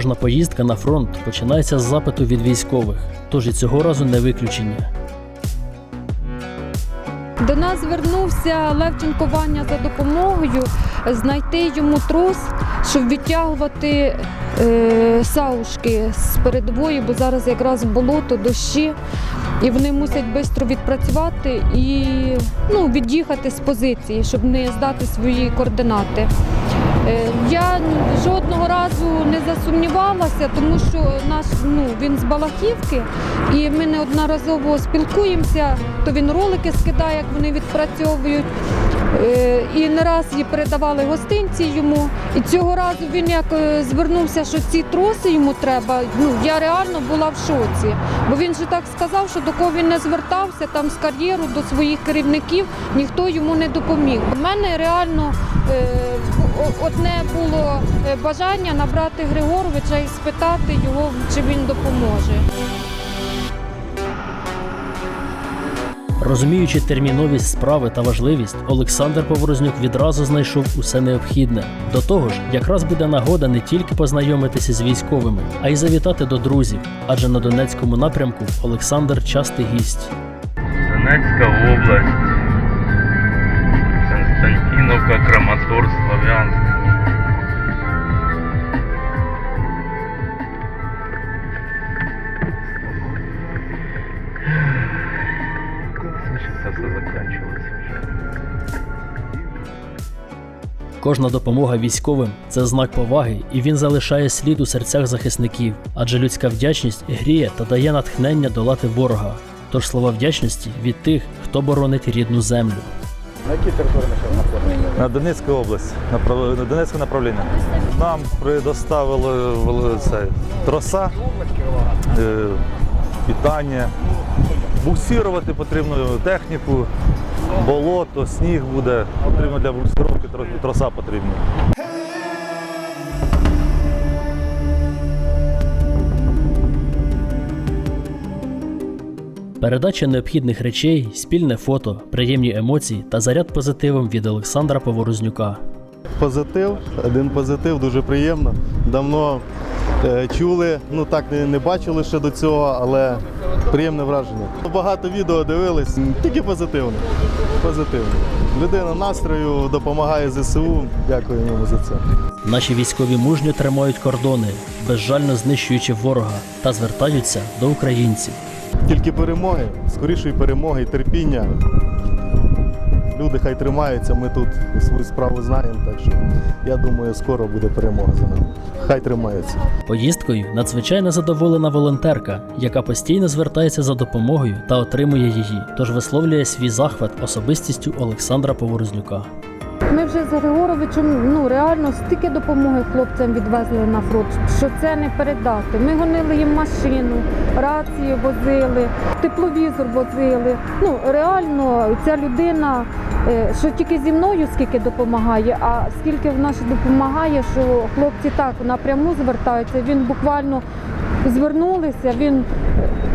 Кожна поїздка на фронт починається з запиту від військових, тож і цього разу не виключення. До нас звернувся Левченко Ваня за допомогою знайти йому трос, щоб відтягувати е, саушки з передової, бо зараз якраз болото, дощі, і вони мусять швидко відпрацювати і ну, від'їхати з позиції, щоб не здати свої координати. Е, Я жодного разу не засумнівалася, тому що наш ну він з Балахівки, і ми неодноразово спілкуємося. То він ролики скидає, як вони відпрацьовують. Е, І не раз її передавали гостинці йому. І цього разу він як е, звернувся, що ці троси йому треба. Ну я реально була в шоці. Бо він же так сказав, що до кого він не звертався там з кар'єру до своїх керівників, ніхто йому не допоміг. У мене реально одне було е, бажання набрати Григоровича і спитати його, чи він допоможе. Розуміючи терміновість справи та важливість, Олександр Поворознюк відразу знайшов усе необхідне. До того ж, якраз буде нагода не тільки познайомитися з військовими, а й завітати до друзів, адже на Донецькому напрямку Олександр частий гість. Донецька область. Константиновка, Краматорськ, Слов'янськ. Кожна допомога військовим це знак поваги, і він залишає слід у серцях захисників, адже людська вдячність гріє та дає натхнення долати ворога. Тож слова вдячності від тих, хто боронить рідну землю. На якій території знаходимося? На Донецьку область, на Донецьке направлення. Нам предоставили це, троса, е, питання. Буксирувати потрібно техніку, болото, сніг буде. Потрібно для буксировки троса потрібна. Передача необхідних речей, спільне фото, приємні емоції та заряд позитивом від Олександра Поворознюка. Позитив, один позитив, дуже приємно. Давно е, чули, ну так не, не бачили ще до цього, але приємне враження. Багато відео дивились, тільки позитивно. Позитивно. Людина настрою допомагає ЗСУ. Дякую йому за це. Наші військові мужньо тримають кордони, безжально знищуючи ворога та звертаються до українців. Тільки перемоги, скорішої перемоги і терпіння. Люди хай тримаються, ми тут свою справу знаємо, так що я думаю, скоро буде перемога за нами. Хай тримаються. Поїздкою надзвичайно задоволена волонтерка, яка постійно звертається за допомогою та отримує її, тож висловлює свій захват особистістю Олександра Поворознюка. Ми вже з Григоровичем ну реально стільки допомоги хлопцям відвезли на фронт, що це не передати. Ми гонили їм машину, рації возили, тепловізор возили. Ну реально ця людина, е, що тільки зі мною скільки допомагає, а скільки вона ще допомагає, що хлопці так напряму звертаються. Він буквально звернулися. Він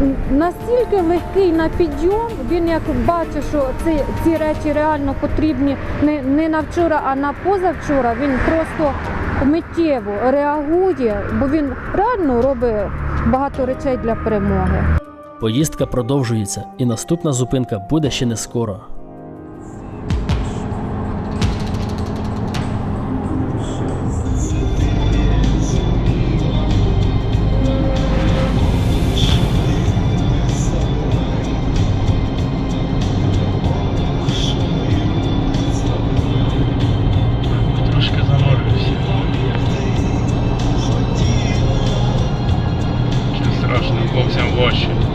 е, настільки легкий на підйом. Він як бачить, що ці, ці речі реально потрібні не, не на вчора, а на позавчора. Він просто миттєво реагує, бо він реально робить багато речей для перемоги. Поїздка продовжується, і наступна зупинка буде ще не скоро. Washington.